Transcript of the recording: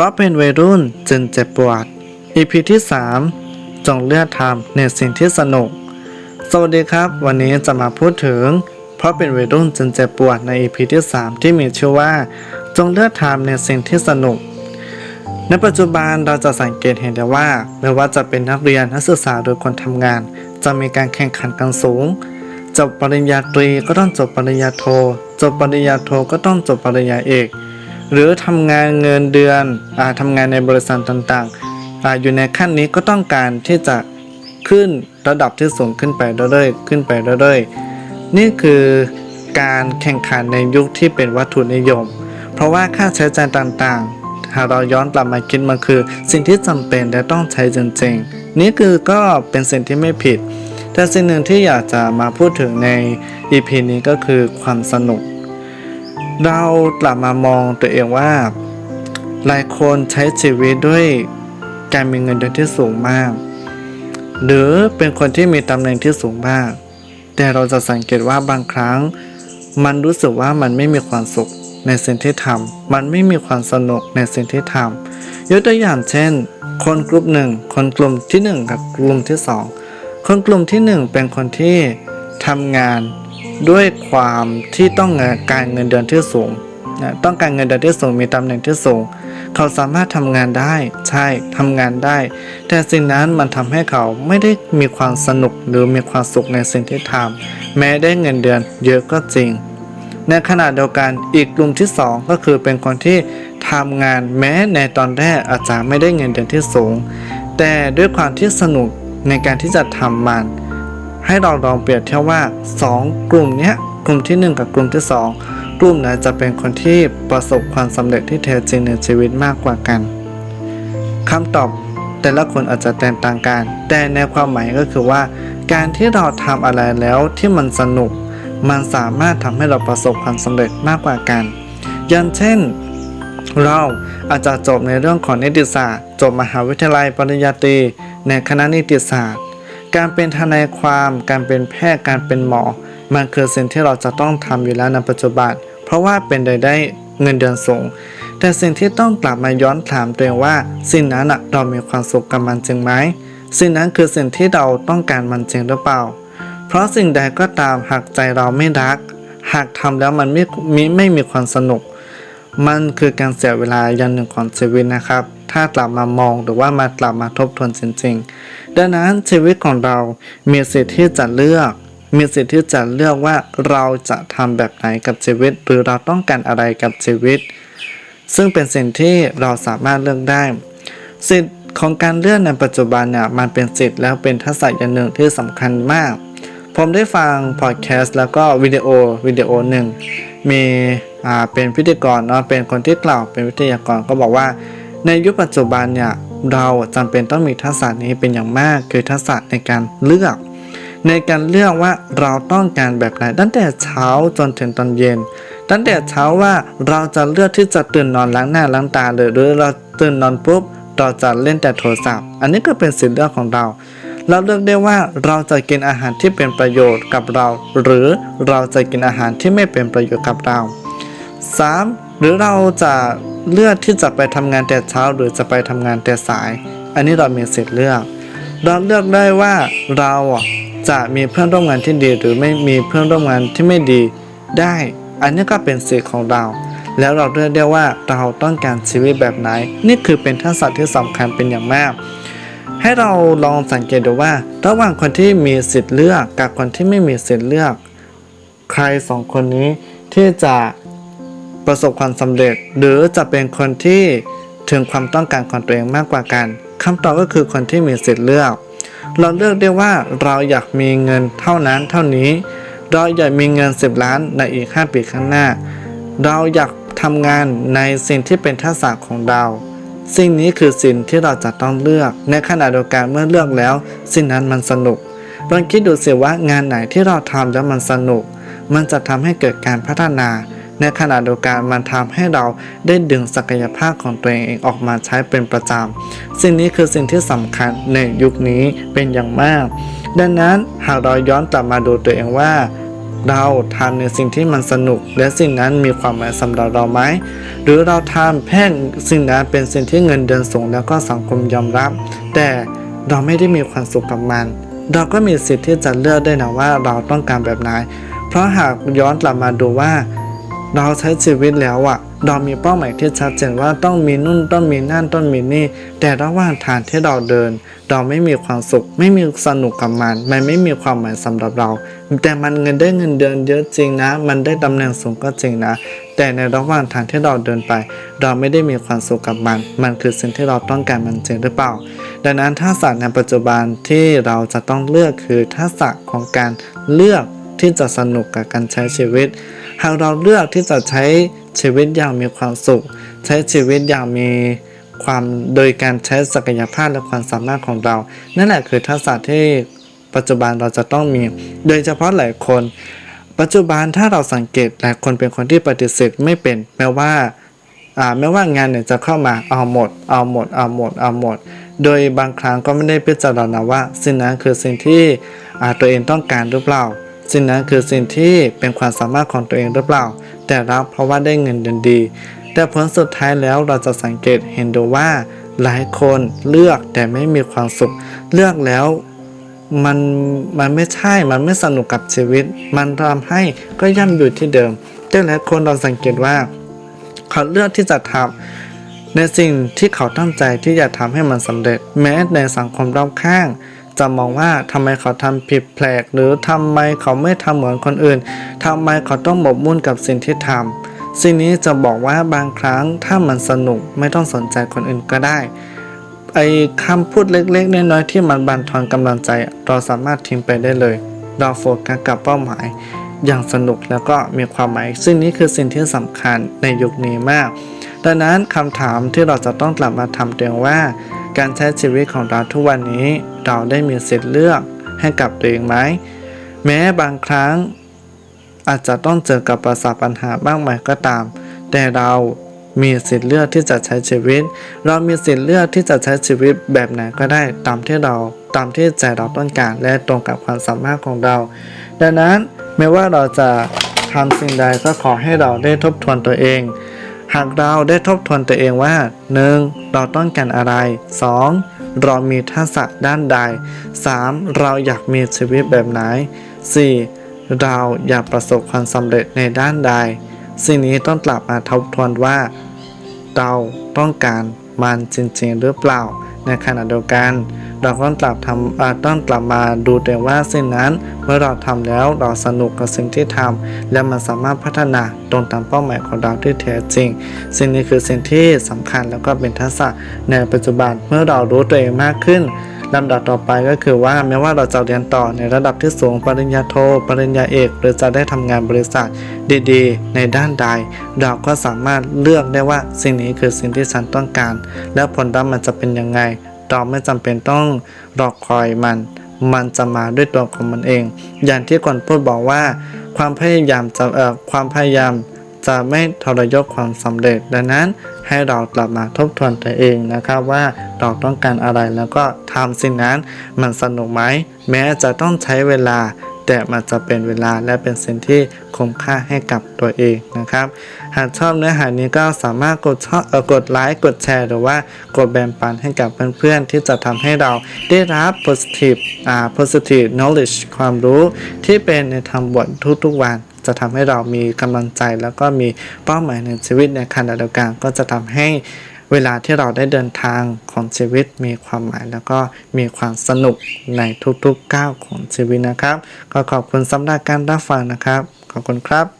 ราะเป็นวัยรุ่นจึงเจ็บปวด EP ที่ 3 จงเลือกทำในสิ่งที่สนุก สวัสดีครับ วันนี้จะมาพูดถึง เพราะเป็นวัยรุ่นจึงเจ็บปวดใน EP ที่ 3 ที่มีชื่อว่า จงเลือกทำในสิ่งที่สนุก ในปัจจุบันเราจะสังเกตเห็นได้ว่า ไม่ว่าจะเป็นนักเรียนนักศึกษาหรือคนทำงาน จะมีการแข่งขันกันสูง จบปริญญาตรีก็ต้องจบปริญญาโท จบปริญญาโทก็ต้องจบปริญญาเอก หรือทำงานเงินเดือนอทำงานในบริษัทต่างๆออยู่ในขั้นนี้ก็ต้องการที่จะขึ้นระดับที่สูงขึ้นไปเรื่อยๆขึ้นไปเรื่อยๆนี่คือการแข่งขันในยุคที่เป็นวัตถุนิยม เพราะว่าค่าใช้จ่ายต่างๆ หากเราย้อนกลับมาคิดมันคือ สิ่งที่จำเป็นและต้องใช้จริงๆ นี่คือก็เป็นสิ่งที่ไม่ผิด แต่สิ่งหนึ่งที่อยากจะมาพูดถึงใน EP นี้ก็คือความสนุก เรากลับมามองตัวเองว่า หลายคนใช้ชีวิตด้วยการมีเงินเดือนที่สูงมาก หรือเป็นคนที่มีตำแหน่งที่สูงมาก แต่เราจะสังเกตว่าบางครั้ง มันรู้สึกว่ามันไม่มีความสุขในสิ่งที่ทำมันไม่มีความสนุกในสิ่งที่ทำยกตัวอย่างเช่น คนกลุ่มหนึ่งคนกลุ่มที่หนึ่งกับกลุ่มที่สองคนกลุ่มที่หนึ่งเป็นคนที่ทำงาน ด้วยความที่ต้องการเงินเดือนที่สูงนะต้องการเงินเดือนที่สูงมีตำแหน่งที่สูง เขาสามารถทำงานได้ใช่ทำงานได้ แต่สิ่งนั้นมันทำให้เขาไม่ได้มีความสนุกหรือมีความสุขในสิ่งที่ทำแม้ได้เงินเดือนเยอะก็จริง ในขณะเดียวกันอีกกลุ่มที่สองก็คือเป็นคนที่ทำงานแม้ในตอนแรกอาจจะไม่ได้เงินเดือนที่สูง แต่ด้วยความที่สนุกในการที่จะทำมัน ให้เราลองเปรียบเทียบว่า 2 กลุ่มเนี้ยกลุ่มที่ 1 กับกลุ่มที่ 2 กลุ่มไหนจะเป็นคนที่ประสบความสำเร็จที่แท้จริงในชีวิตมากกว่ากันคำตอบแต่ละคนอาจจะแตกต่างกัน แต่ในความหมายก็คือว่า การที่เราทำอะไรแล้วที่มันสนุก มันสามารถทำให้เราประสบความสำเร็จมากกว่ากัน อย่างเช่น เราอาจจะจบในเรื่องของนิติศาสตร์ จบมหาวิทยาลัยปริญญาตรีในคณะนิติศาสตร์ การเป็นทนายความ การเป็นแพทย์ การเป็นหมอ มันคือสิ่งที่เราจะต้องทำอยู่แล้วในปัจจุบัน เพราะว่าเป็นรายได้เงินเดือนสูง แต่สิ่งที่ต้องกลับมาย้อนถามตัวเองว่า สิ่งนั้นเรามีความสุขกับมันจริงไหม สิ่งนั้นคือสิ่งที่เราต้องการมันจริงหรือเปล่า เพราะสิ่งใดก็ตามหากใจเราไม่รัก หากทำแล้วมันไม่มีไม่มีความสนุก มันคือการเสียเวลาอย่างหนึ่งของชีวิตนะครับ ถ้ากลับมามองหรือว่ามากลับมาทบทวนจริง ๆ ดังนั้นชีวิตของเรา มีสิทธิ์ที่จะเลือก มีสิทธิ์ที่จะเลือกว่าเราจะทำแบบไหนกับชีวิต หรือเราต้องการอะไรกับชีวิต ซึ่งเป็นสิ่งที่เราสามารถเลือกได้ สิทธิ์ของการเลือกในปัจจุบันเนี่ยมันเป็นสิทธิ์แล้วเป็นทักษะอย่างหนึ่งที่สำคัญมาก ผมได้ฟังพอดแคสต์แล้วก็วิดีโอวิดีโอหนึ่งมีอ่าเป็นพิธีกรเนาะเป็นคนที่กล่าวเป็นวิทยากรก็บอกว่า ในยุคปัจจุบันเนี่ย เราจำเป็นต้องมีทักษะนี้เป็นอย่างมาก คือทักษะในการเลือก ในการเลือกว่าเราต้องการแบบไหนตั้งแต่เช้าจนถึงตอนเย็น ตั้งแต่เช้าว่าเราจะเลือกที่จะตื่นนอนล้างหน้าล้างตาเลยหรือเราตื่นนอนปุ๊บเราจะเล่นแต่โทรศัพท์ อันนี้ก็เป็นสิทธิ์เลือกของเราเราเลือกได้ว่าเราจะกินอาหารที่เป็นประโยชน์กับเรา หรือเราจะกินอาหารที่ไม่เป็นประโยชน์กับเรา 3. หรือเราจะ เลือกที่จะไปทำงานแต่เช้า หรือจะไปทำงานแต่สาย อันนี้เรามีสิทธิ์เลือก เราเลือกได้ว่าเราจะมีเพื่อนร่วมงานที่ดีหรือไม่มีเพื่อนร่วมงานที่ไม่ดีได้ อันนี้ก็เป็นสิทธิ์ของเรา แล้วเราเลือกได้ว่าเราต้องการชีวิตแบบไหน นี่คือเป็นทักษะที่สำคัญเป็นอย่างมาก ให้เราลองสังเกตดูว่า ระหว่างคนที่มีสิทธิ์เลือกกับคนที่ไม่มีสิทธิ์เลือก ใครสองคนนี้ที่จะ ประสบความสำเร็จ หรือจะเป็นคนที่ถึงความต้องการของตัวเองมากกว่ากันคำตอบก็คือคนที่มีสิทธิ์เลือก เราเลือกได้ว่าเราอยากมีเงินเท่านั้นเท่านี้ เราอยากมีเงิน 10 ล้านในอีก 5 ปีข้างหน้า เราอยากทำงานในสิ่งที่เป็นทักษะของเราสิ่งนี้คือสิ่งที่เราจะต้องเลือก ในขณะเดียวกันเมื่อเลือกแล้ว สิ่งนั้นมันสนุกลองคิดดูสิว่างานไหนที่เราทำแล้วมันสนุก มันจะทำให้เกิดการพัฒนา ในขณะเดียวกันมันทำให้เราได้ดึงศักยภาพของตัวเองออกมาใช้เป็นประจำ สิ่งนี้คือสิ่งที่สำคัญในยุคนี้เป็นอย่างมาก ดังนั้นหากเราย้อนกลับมาดูตัวเองว่าเราทำในสิ่งที่มันสนุก และสิ่งนั้นมีความหมายสำหรับเราไหม หรือเราทำแพ่งสิ่งนั้นเป็นสิ่งที่เงินเดือนสูงแล้วก็สังคมยอมรับ แต่เราไม่ได้มีความสุขกับมัน เราก็มีสิทธิ์ที่จะเลือกได้นะว่าเราต้องการแบบไหน เพราะหากย้อนกลับมาดูว่า เราใช้ชีวิตแล้วอะเรามีเป้าหมายที่ชัดเจนว่าต้องมีนู่นต้องมีนั่นต้องมีนี่ แต่ระหว่างทางที่เราเดิน เราไม่มีความสุข ไม่มีสนุกกับมัน มันไม่มีความหมายสำหรับเรา แต่มันเงินได้เงินเดือนเยอะจริงนะ มันได้ตำแหน่งสูงก็จริงนะ แต่ในระหว่างทางที่เราเดินไป เราไม่ได้มีความสุขกับมัน มันคือสิ่งที่เราต้องการมันจริงหรือเปล่า ดังนั้นทักษะในปัจจุบันที่เราจะต้องเลือกคือทักษะของการเลือก ที่จะสนุกกับการใช้ชีวิต หากเราเลือกที่จะใช้ชีวิตอย่างมีความสุข ใช้ชีวิตอย่างมีความโดยการใช้ศักยภาพและความสามารถของเรา นั่นแหละคือทักษะที่ปัจจุบันเราจะต้องมี โดยเฉพาะหลายคน ปัจจุบันถ้าเราสังเกตหลายคนเป็นคนที่ปฏิเสธไม่เป็นแม้ว่าไม่ว่างานเนี่ยจะเข้ามาเอาหมด เอาหมด เอาหมด เอาหมด โดยบางครั้งก็ไม่ได้พิจารณาว่าสิ่งนั้นคือสิ่งที่ตัวเองต้องการหรือเปล่า สิ่งนั้นคือสิ่งที่เป็นความสามารถของตัวเองหรือเปล่า แต่รับเพราะว่าได้เงินเดือนดี แต่ผลสุดท้ายแล้วเราจะสังเกตเห็นดูว่า หลายคนเลือกแต่ไม่มีความสุข เลือกแล้วมันมันไม่ใช่ มันไม่สนุกกับชีวิต มันทำให้ก็ย่ำอยู่ที่เดิม แต่หลายคนเราสังเกตว่า เขาเลือกที่จะทำในสิ่งที่เขาตั้งใจที่จะทำให้มันสำเร็จ แม้ในสังคมรอบข้าง จะมองว่าทำไมเขาทำผิดแปลก หรือทำไมเขาไม่ทำเหมือนคนอื่นทำไมเขาต้องหมกมุ่นกับสิ่งที่ทำสิ่งนี้จะบอกว่าบางครั้งถ้ามันสนุกไม่ต้องสนใจคนอื่นก็ได้ไอ้คำพูดเล็กๆน้อยๆที่มันบันทอนกำลังใจเราสามารถทิ้งไปได้เลย เราโฟกัสกับเป้าหมาย อย่างสนุกแล้วก็มีความหมาย ซึ่งนี้คือสิ่งที่สำคัญในยุคนี้มาก ดังนั้นคำถามที่เราจะต้องกลับมาทำตัวเองว่า การใช้ชีวิตของเราทุกวันนี้ เราได้มีสิทธิ์เลือกให้กับตัวเองไหมแม้บางครั้ง อาจจะต้องเจอกับประสาปัญหามากมายก็ตาม แต่เรามีสิทธิ์เลือกที่จะใช้ชีวิต เรามีสิทธิ์เลือกที่จะใช้ชีวิตแบบไหนก็ได้ตามที่เราตามที่ใจเราต้องการและตรงกับความสามารถของเรา ดังนั้นไม่ว่าเราจะทำสิ่งใดก็ขอให้เราได้ทบทวนตัวเอง หากเราได้ทบทวนตัวเองว่า 1. เราต้องการอะไร 2. เรามีทักษะด้านใด 3. เราอยากมีชีวิตแบบไหน 4. เราอยากประสบความสำเร็จในด้านใด สิ่งนี้ต้องกลับมาทบทวนว่า เราต้องการมันจริงๆหรือเปล่าในขณะเดียวกัน เราก็ต้องกลับทำอ่าต้องกลับมาดูแตัวเองว่าสิ่งนั้นเมื่อเราทำแล้วเราสนุกกับสิ่งที่ทำและมันสามารถพัฒนาตรงตามเป้าหมายของเราที่แท้จริง สิ่งนี้คือสิ่งที่สำคัญแล้วก็เป็นทักษะในปัจจุบันเมื่อเรารู้ตัวเองมากขึ้นลำดับต่อไปก็คือว่าแม้ว่าเราจะเรียนต่อในระดับที่สูงปริญญาโท ปริญญาเอกหรือจะได้ทำงานบริษัทดีๆ ในด้านใด เราก็สามารถเลือกได้ว่าสิ่งนี้คือสิ่งที่ฉันต้องการ และผลลัพธ์มันจะเป็นยังไง เราไม่จำเป็นต้องรอคอยมัน มันจะมาด้วยตัวของมันเอง อย่างที่ก่อนพูดบอกว่า ความพยายามจะเอ่อความพยายามจะไม่ทรยศความสำเร็จ ดังนั้นให้เรากลับมาทบทวนตัวเองนะครับว่าเราต้องการอะไรแล้วก็ทำสิ่งนั้นมันสนุกไหมแม้จะต้องใช้เวลา แต่มันจะเป็นเวลาและเป็นสิ่งที่คุ้มค่าให้กับตัวเองนะครับ หากชอบเนื้อหานี้ก็สามารถกดชอบกดไลค์กดแชร์ หรือว่ากดแบ่งปันให้กับเพื่อนๆ ที่จะทำให้เราได้รับ positive อ่า positive knowledge ความรู้ที่เป็นในทางบวกทุกๆวันจะทำให้เรามีกำลังใจแล้วก็มีเป้าหมายในชีวิตในขณะเดียวกันก็จะทำให้ เวลาที่เราได้เดินทางของชีวิตมีความหมายแล้วก็มีความสนุกในทุกๆก้าวของชีวิตนะครับ ก็ขอบคุณสำหรับการรับฟังนะครับ ขอบคุณครับ